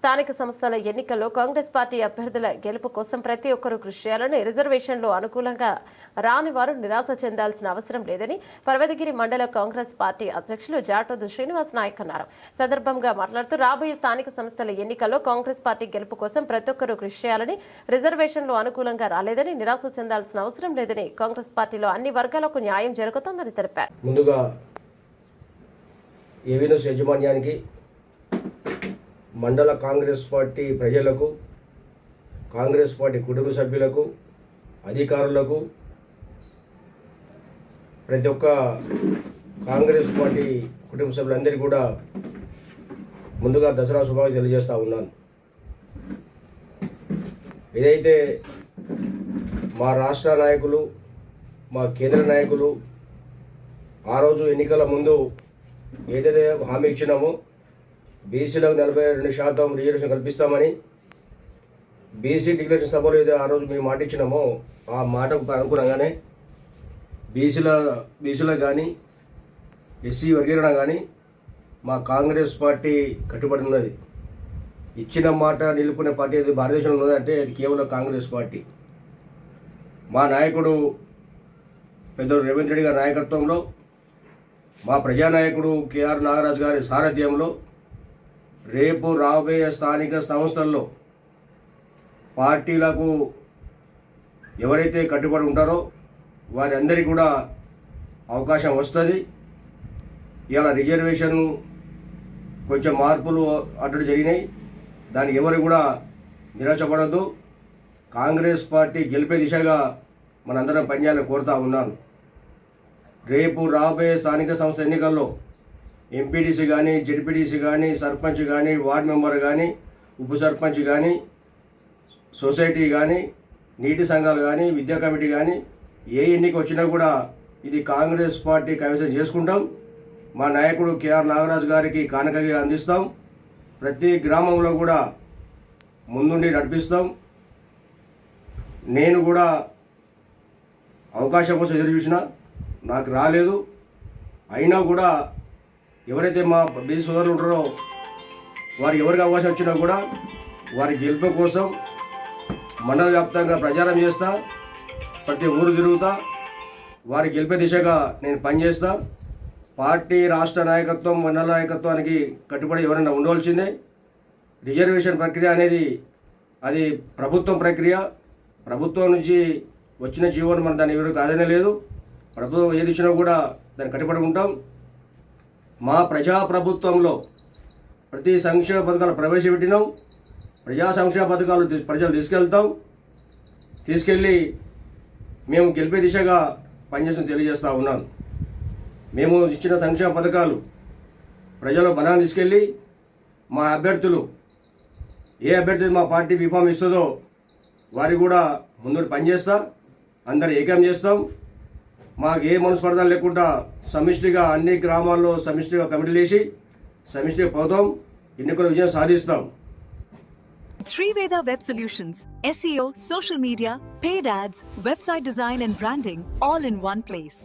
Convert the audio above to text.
స్థానిక సంస్థల ఎన్నికల్లో కాంగ్రెస్ పార్టీ అభ్యర్థుల గెలుపు కోసం ప్రతి ఒక్కరూ కృషి చేయాలని రిజర్వేషన్లు అనుకూలంగా రాని వారు నిరాశ చెందాల్సిన అవసరం లేదని పర్వతగిరి మండల కాంగ్రెస్ పార్టీ అధ్యక్షులు జాటోదు శ్రీనివాస్ నాయక్ అన్నారు. సందర్భంగా మాట్లాడుతూ రాబోయే స్థానిక సంస్థల ఎన్నికల్లో కాంగ్రెస్ పార్టీ గెలుపు కోసం ప్రతి ఒక్కరూ కృషి చేయాలని రిజర్వేషన్లు అనుకూలంగా రాలేదని నిరాశ చెందాల్సిన అవసరం లేదని కాంగ్రెస్ పార్టీలో అన్ని వర్గాలకు న్యాయం జరుగుతోందని తెలిపారు. ముందుగా ఏవినోస్ యజమాన్యానికి మండల కాంగ్రెస్ పార్టీ ప్రజలకు కాంగ్రెస్ పార్టీ కుటుంబ సభ్యులకు అధికారులకు ప్రతి ఒక్క కాంగ్రెస్ పార్టీ కుటుంబ సభ్యులందరికీ కూడా ముందుగా దసరా శుభాలు తెలియజేస్తూ ఉన్నాను. ఇదైతే మా రాష్ట్ర నాయకులు మా కేంద్ర నాయకులు ఆ రోజు ఎన్నికల ముందు ఏదైతే హామీ ఇచ్చినామో బీసీలకు నలభై రెండు శాతం రిజర్వేషన్ కల్పిస్తామని బీసీ డిక్లరేషన్ సభలో ఏదో ఆ రోజు మేము మాట ఇచ్చినామో ఆ మాటకు అనుగుణంగానే బీసీల బీసీలకు కానీ ఎస్సీ వర్గీకరణ కానీ మా కాంగ్రెస్ పార్టీ కట్టుబడి ఉన్నది. ఇచ్చిన మాట నిలుపుకునే పార్టీ అది భారతదేశంలో ఉన్నదంటే అది కేవలం కాంగ్రెస్ పార్టీ. మా నాయకుడు పెద్దలు రేవంత్ రెడ్డి గారి నాయకత్వంలో మా ప్రజానాయకుడు కేఆర్ నాగరాజు గారి సారథ్యంలో రేపు రాబోయే స్థానిక సంస్థల్లో పార్టీలకు ఎవరైతే కట్టుబడి ఉంటారో వారి అందరికీ కూడా అవకాశం వస్తుంది. ఇలా రిజర్వేషన్ కొంచెం మార్పులు అటు జరిగినాయి. దాన్ని ఎవరు కూడా నిరాశపడద్దు కాంగ్రెస్ పార్టీ గెలిపే దిశగా మనందరం పనిచేయాలని కోరుతా ఉన్నాను. రేపు రాబోయే స్థానిక సంస్థ ఎన్నికల్లో ఎంపీటీసీ కానీ జెడ్పీటీసీ కానీ సర్పంచ్ కానీ వార్డ్ మెంబర్ కానీ ఉప సర్పంచ్ కానీ సొసైటీ కానీ నీటి సంఘాలు కానీ విద్యా కమిటీ కానీ ఏ ఎన్నిక వచ్చినా కూడా ఇది కాంగ్రెస్ పార్టీ కైవసం చేసుకుంటాం. మా నాయకుడు కేఆర్ నాగరాజు గారికి కానుకగా అందిస్తాం. ప్రతి గ్రామంలో కూడా ముందుండి నడిపిస్తాం. నేను కూడా అవకాశం కోసం ఎదురు చూసిన నాకు రాలేదు. అయినా కూడా ఎవరైతే మా బీసీ సోదరులు ఉంటారో వారికి ఎవరికి అవకాశం వచ్చినా కూడా వారి గెలుపు కోసం మండల వ్యాప్తంగా ప్రచారం చేస్తా ప్రతి ఊరు తిరుగుతా వారి గెలిపే దిశగా నేను పనిచేస్తా. పార్టీ రాష్ట్ర నాయకత్వం మండల నాయకత్వానికి కట్టుబడి ఎవరైనా ఉండవలసిందే. రిజర్వేషన్ ప్రక్రియ అనేది అది ప్రభుత్వం ప్రక్రియ. ప్రభుత్వం నుంచి వచ్చిన జీవోను మనం దాన్ని ఎవరు కాదనే లేదు. ప్రభుత్వం ఏది ఇచ్చినా కూడా దాన్ని కట్టుబడి ఉంటాం. మా ప్రజా ప్రభుత్వంలో ప్రతి సంక్షేమ పథకాలు ప్రవేశపెట్టినాం. ప్రజా సంక్షేమ పథకాలు ప్రజలు తీసుకెళ్తాం. తీసుకెళ్ళి మేము గెలిపే దిశగా పనిచేసిన తెలియజేస్తూ ఉన్నాను. మేము ఇచ్చిన సంక్షేమ పథకాలు ప్రజల బలాన్ని తీసుకెళ్ళి మా అభ్యర్థులు ఏ అభ్యర్థి మా పార్టీ బీఫామ్ ఇస్తుందో వారి కూడా ముందు పనిచేస్తా అందరు ఏకం చేస్తాం. మాకు ఏ మనస్పర్ధలు లేకుండా సమిష్టిగా అన్ని గ్రామాల్లో సమిష్టిగా కమిటీలు వేసి సమిష్టిగా పోతాం ఎన్నికల విజయం సాధిస్తాం Sriveda web solutions SEO social media paid ads website design and branding all in one place